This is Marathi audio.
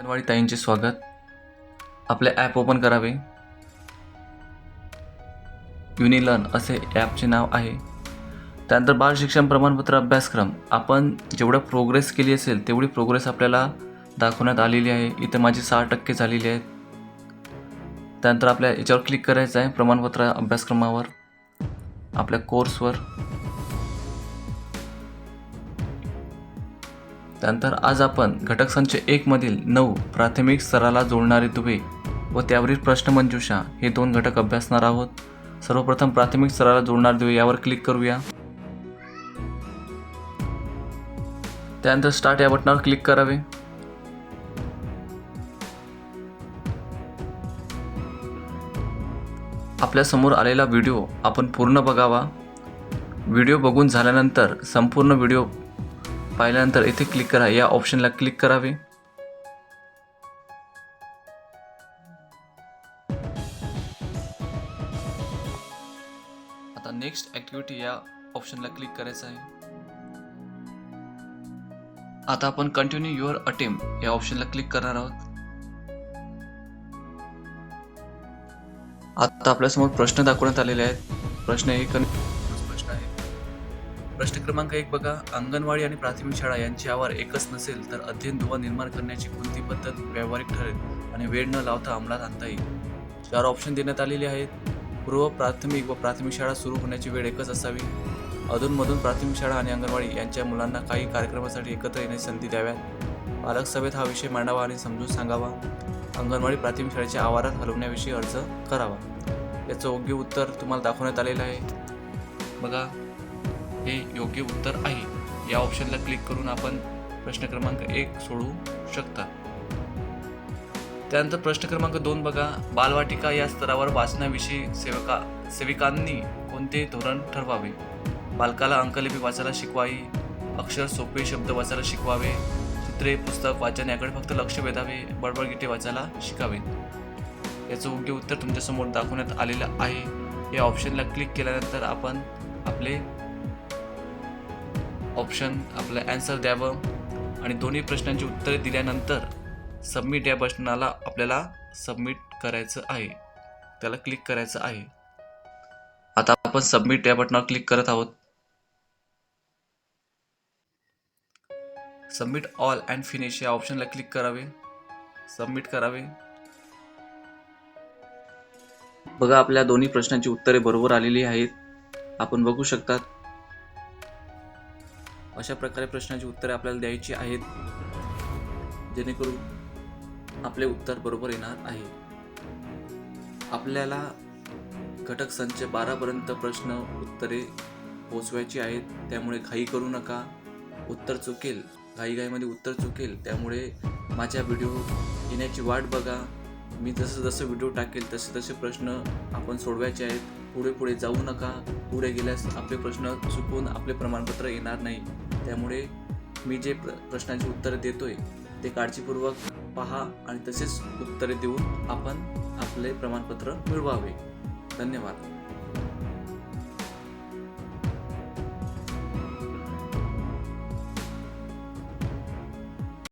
अंगणवाडी ताईंचे स्वागत. आपले ॲप ओपन करावे. युनिलर्न असे ॲपचे नाव आहे. त्यानंतर बाल शिक्षण प्रमाणपत्र अभ्यासक्रम. आपण जेवढं प्रोग्रेस केली असेल तेवढी प्रोग्रेस आपल्याला दाखवण्यात आलेली आहे. इथे माझी सहा टक्के झालेली आहेत. त्यानंतर आपल्या याच्यावर क्लिक करायचं आहे प्रमाणपत्र अभ्यासक्रमावर. आपल्या कोर्सवर त्यानंतर आज आपण घटक संच एकमधील नऊ प्राथमिक स्तराला जोडणारे दुवे व त्यावरील प्रश्नमंजुषा हे दोन घटक अभ्यासणार आहोत. सर्वप्रथम प्राथमिक स्तराला जोडणारे दुवे यावर क्लिक करूया. त्यानंतर स्टार्ट या बटनावर क्लिक करावे. आपल्यासमोर आलेला व्हिडिओ आपण पूर्ण बघावा. व्हिडिओ बघून झाल्यानंतर संपूर्ण व्हिडिओ पाहिल्यानंतर इथे क्लिक करा. या ऑप्शनला क्लिक करावे. आता नेक्स्ट ॲक्टिव्हिटी या ऑप्शनला क्लिक करायचं आहे. आता आपण कंटिन्यू युअर अटेम्प्ट या ऑप्शनला क्लिक करणार आहोत. आता आपल्यासमोर प्रश्न दाखवण्यात आलेले आहेत. प्रश्न हे कन प्रश्न क्रमांक एक बघा. अंगणवाडी आणि प्राथमिक शाळा यांची आवार एकच नसेल तर अध्ययन दुवा निर्माण करण्याची कोणती पद्धत व्यावहारिक ठरेल आणि वेळ न लावता अंमलात आणता येईल? चार ऑप्शन देण्यात आलेले आहेत. पूर्व प्राथमिक व प्राथमिक शाळा सुरू होण्याची वेळ एकच असावी. अधूनमधून प्राथमिक शाळा आणि अंगणवाडी यांच्या मुलांना काही कार्यक्रमासाठी एकत्र येण्याची संधी द्याव्यात. पालक सभेत हा विषय मांडावा आणि समजून सांगावा. अंगणवाडी प्राथमिक शाळेच्या आवारात हलवण्याविषयी अर्ज करावा. याचं योग्य उत्तर तुम्हाला दाखवण्यात आलेलं आहे. बघा. हे योग्य उत्तर आहे. या ऑप्शनला क्लिक करून आपण प्रश्न क्रमांक एक सोडवू शकता. त्यानंतर प्रश्न क्रमांक दोन बघा. बालवाटिका या स्तरावर वाचनाविषयी सेवका सेविकांनी कोणते धोरण ठरवावे? बालकाला अंकलिपी वाचायला शिकवावी अक्षर सोपे शब्द वाचायला शिकवावे चित्रे पुस्तक वाचन याकडे फक्त लक्ष वेधावे बडबडगिटे वाचायला शिकावे. याचं योग्य उत्तर तुमच्यासमोर दाखवण्यात आलेलं आहे. या ऑप्शनला क्लिक केल्यानंतर आपण आपले ऑप्शन आपलं ॲन्सर द्यावं. आणि दोन्ही प्रश्नांची उत्तरे दिल्यानंतर सबमिट या बटनाला आपल्याला सबमिट करायचं आहे. त्याला क्लिक करायचं आहे. आता आपण सबमिट या बटनावर क्लिक करत आहोत. सबमिट ऑल अँड फिनिश या ऑप्शनला क्लिक करावे. सबमिट करावे. बघा आपल्या दोन्ही प्रश्नांची उत्तरे बरोबर आलेली आहेत. आपण बघू शकतात. अशा प्रकारे प्रश्नांची उत्तरे आपल्याला द्यायची आहेत जेणेकरून आपले उत्तर बरोबर येणार आहे. आपल्याला घटक संच बारापर्यंत प्रश्न उत्तरे पोचवायची आहेत त्यामुळे घाई करू नका. उत्तर चुकेल घाईघाईमध्ये उत्तर चुकेल त्यामुळे माझ्या व्हिडिओ येण्याची वाट बघा. मी जसं जसं व्हिडिओ टाकेल तसे तसे प्रश्न आपण सोडवायचे आहेत. पुढे पुढे जाऊ नका. पुढे गेल्यास आपले प्रश्न चुकून आपले प्रमाणपत्र येणार नाही. त्यामुळे मी जे प्र प्रश्नांची उत्तरे देतोय ते काळजीपूर्वक पहा आणि तसेच उत्तरे देऊन आपण आपले प्रमाणपत्र मिळवावे. धन्यवाद.